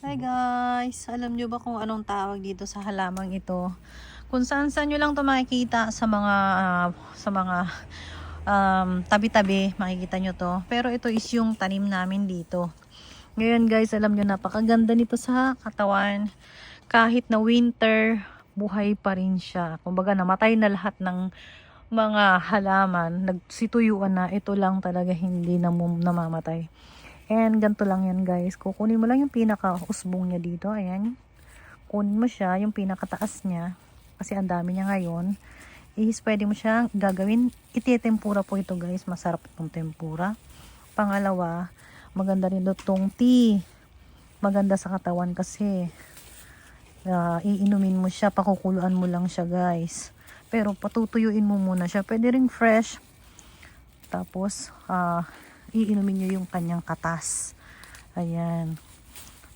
Hi guys! Alam nyo ba kung anong tawag dito sa halamang ito? Kung saan saan nyo lang to makikita sa mga ah, sa mga um, tabi-tabi, makikita nyo to. Pero ito is yung tanim namin dito. Ngayon guys, alam nyo, napakaganda nito sa katawan. Kahit na winter, buhay pa rin siya. Kumbaga, namatay na lahat ng mga halaman. Nagsituyuan na, ito lang talaga hindi namum- namamatay. And ganito lang yan guys. Kukunin mo lang yung pinaka-usbong niya dito. Ayan. Kunin mo siya, yung pinakataas niya. Kasi ang dami niya ngayon. Is pwede mo siyang gagawin. Ititempura po ito guys. Masarap itong tempura. Pangalawa, maganda rin itong tea. Maganda sa katawan kasi ah, iinumin mo siya. Pakukuluan mo lang siya guys. Pero patutuyuin mo muna siya. Pwede ring fresh. Tapos, ah, iinumin nyo yung kanyang katas. Ayan.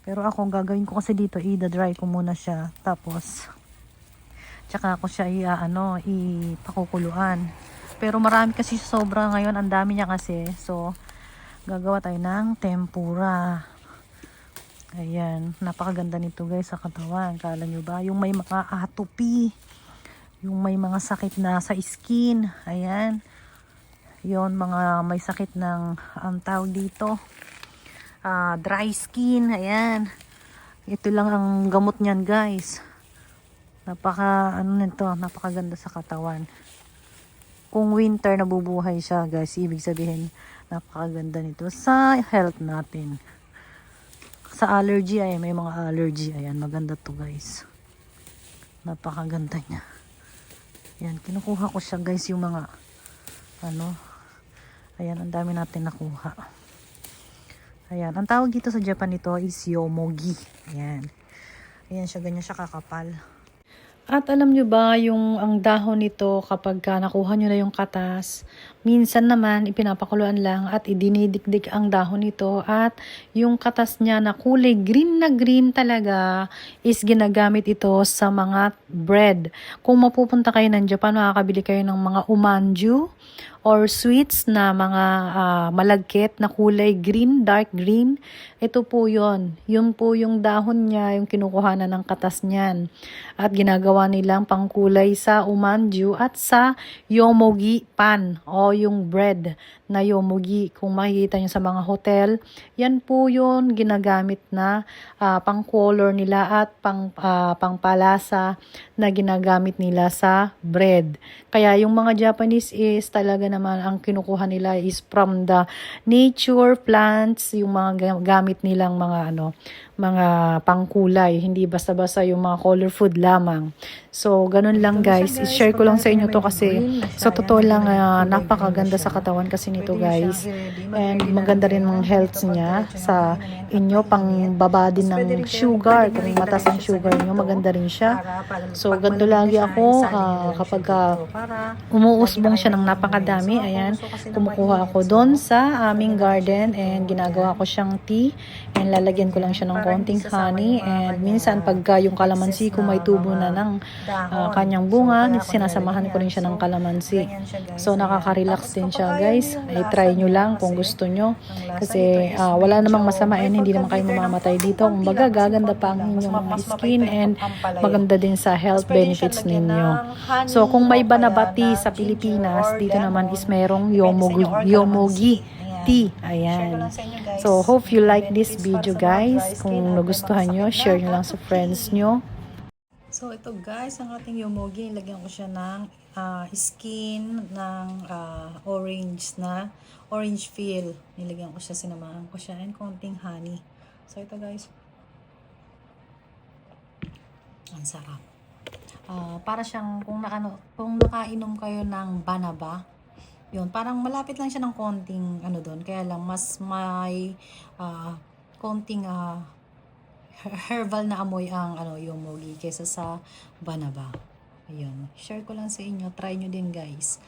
Pero ako, ang gagawin ko kasi dito, i-dry ko muna siya. Tapos, tsaka ako siya i, ah, ipakukuluan. Pero marami kasi sobra ngayon. Ang dami niya kasi. So, gagawa tayo ng tempura. Ayan. Napakaganda nito guys sa katawan. Kala nyo ba? Yung may mga atopi. Yung may mga sakit na sa skin. Ayan yon mga may sakit ng ang tawag dito ah, dry skin ayan. Ito lang ang gamot niyan guys. Napaka ano nito napakaganda sa katawan. Kung winter nabubuhay siya guys ibig sabihin napakaganda nito sa health natin. Sa allergy ay may mga allergy ayan maganda to guys. Napakaganda niya. Yan kinukuha ko siya guys yung mga ano Ayan, ang dami natin nakuha. Ayan, ang tawag dito sa Japan nito is yomogi. Ayan. Ayan siya, ganyan siya kakapal. At alam nyo ba, yung ang dahon nito kapag ka nakuha nyo na yung katas, minsan naman ipinapakuluan lang at idinidikdik ang dahon nito at yung katas niya na kulay green na green talaga is ginagamit ito sa mga bread. Kung mapupunta kayo ng Japan, makakabili kayo ng mga umanju or sweets na mga ah, malagkit na kulay green, dark green. Ito po yon Yun po yung dahon niya, yung kinukuhanan ng katas niyan. At ginagawa nilang pangkulay sa umanju at sa yomogi pan o yung bread na yomogi. Kung makikita nyo sa mga hotel, yan po yun ginagamit na ah, pang-color nila at pang, ah, pangpalasa na ginagamit nila sa bread. Kaya yung mga Japanese is talaga naman ang kinukuha nila is from the nature plants, yung mga ga- gamit nilang mga ano, mga pangkulay, hindi basta-basta yung mga color food lamang. So, ganun lang guys. I-share ko lang sa inyo to kasi sa totoo lang ah, napakaganda sa katawan kasi nito guys. And maganda rin ang health niya sa inyo pang baba din ng sugar. Kung mataas ang sugar nyo, maganda rin siya. So, ganito lagi ako ah, kapag ah, umuusbong siya ng napakadami. Ayan, kumukuha ako doon sa aming garden and ginagawa ko siyang tea and lalagyan ko lang siya ng konting honey and minsan pagka yung kalamansi ko may tubo na ng ah, kanyang bunga, sinasamahan ko rin siya ng kalamansi. So nakaka-relax din siya guys. I-try nyo lang kung gusto nyo. Kasi ah, wala namang masama and hindi naman kayo mamamatay dito. Kumbaga gaganda pa ang inyong mga skin and maganda din sa health benefits ninyo. So kung may banabati sa Pilipinas, dito naman is merong yomogi, yomogi tea. Ayan. So, hope you like this video, guys. Kung nagustuhan nyo, share nyo lang sa friends nyo. So, ito guys, ang ating yomogi, lagyan ko siya ng ah, skin ng ah, orange na, orange feel. Nilagyan ko siya, sinamahan ko siya, and konting honey. So, ito guys. Ang sarap. Ah, para siyang, kung, nakano, kung nakainom kayo ng banaba, yun, parang malapit lang siya ng konting ano doon. Kaya lang mas may ah, konting her- herbal na amoy ang ano yomogi kaysa sa banaba. Ayun. Share ko lang sa inyo. Try nyo din guys.